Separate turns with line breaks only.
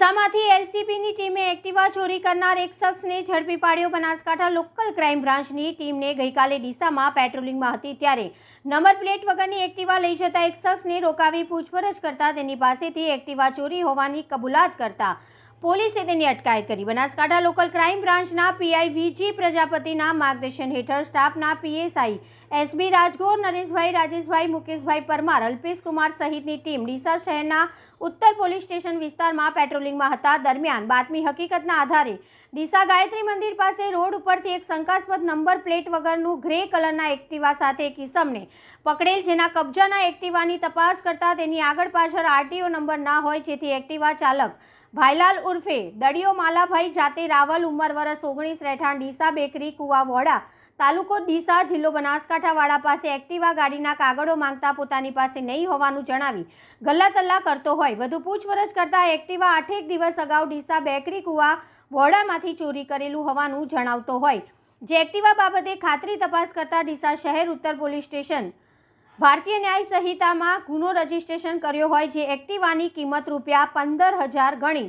ડીસામાંથી એલસીબીની ટીમે એક્ટિવા ચોરી કરનાર એક શખ્સને ઝડપી પાડ્યો. બનાસકાંઠા લોકલ ક્રાઇમ બ્રાન્ચની ટીમને ગઈકાલે ડીસામાં પેટ્રોલિંગમાં હતી ત્યારે નંબર પ્લેટ વગરની એક્ટિવા લઈ જતા એક શખ્સને રોકાવી પૂછપરછ કરતા તેની પાસેથી એક્ટિવા ચોરી હોવાની કબૂલાત કરતા પોલીસે તેની અટકાયત કરી. બનાસકાંઠા લોકલ ક્રાઇમ બ્રાન્ચના પીઆઈ વીજી પ્રજાપતિના માર્ગદર્શન હેઠળ સ્ટાફના PSI S B Rajgor, Nareshbhai Rajeshbhai, Mukeshbhai Parmar, Alpeshkumar સહિતની ટીમ ડીસા શહેરના ઉત્તર પોલીસ સ્ટેશન વિસ્તારમાં પેટ્રોલિંગમાં હતા. દરમિયાન બાતમી હકીકતના આધારે ડીસા ગાયત્રી મંદિર પાસે રોડ ઉપરથી એક શંકાસ્પદ નંબર પ્લેટ વગરનું ગ્રે કલરના એક્ટિવા સાથે એક ઇસમને પકડેલ, જેના કબજાના એક્ટિવાની તપાસ કરતા તેની આગળ પાછળ આરટીઓ નંબર ના હોય, જેથી એક્ટિવા ચાલક ભાઈલાલ ઉર્ફે દડિયો માલાભાઈ જાતે રાવલ ઉંમર વર્ષ ઓગણીસ, રહેઠાણ ડીસા બેકરી કુવાવોડા તાલુકો ડીસા જિલ્લો બનાસકાંઠાવાડા પાસે એક્ટિવા ગાડીના કાગળો માંગતા પોતાની પાસે નહીં હોવાનું જણાવી ગલ્લાતલ્લા કરતો હોય. વધુ પૂછપરછ કરતા એક્ટિવા આઠેક દિવસ અગાઉ ડીસા બેકરી, કુવા વોડામાંથી ચોરી કરેલું હોવાનું જણાવતો હોય. જે એક્ટિવા બાબતે ખાતરી તપાસ કરતા ડીસા શહેર ઉત્તર પોલીસ સ્ટેશન ભારતીય ન્યાય સંહિતામાં ગુનો રજીસ્ટ્રેશન કર્યો હોય જે એક્ટિવાની કિંમત રૂપિયા પંદર હજાર ગણી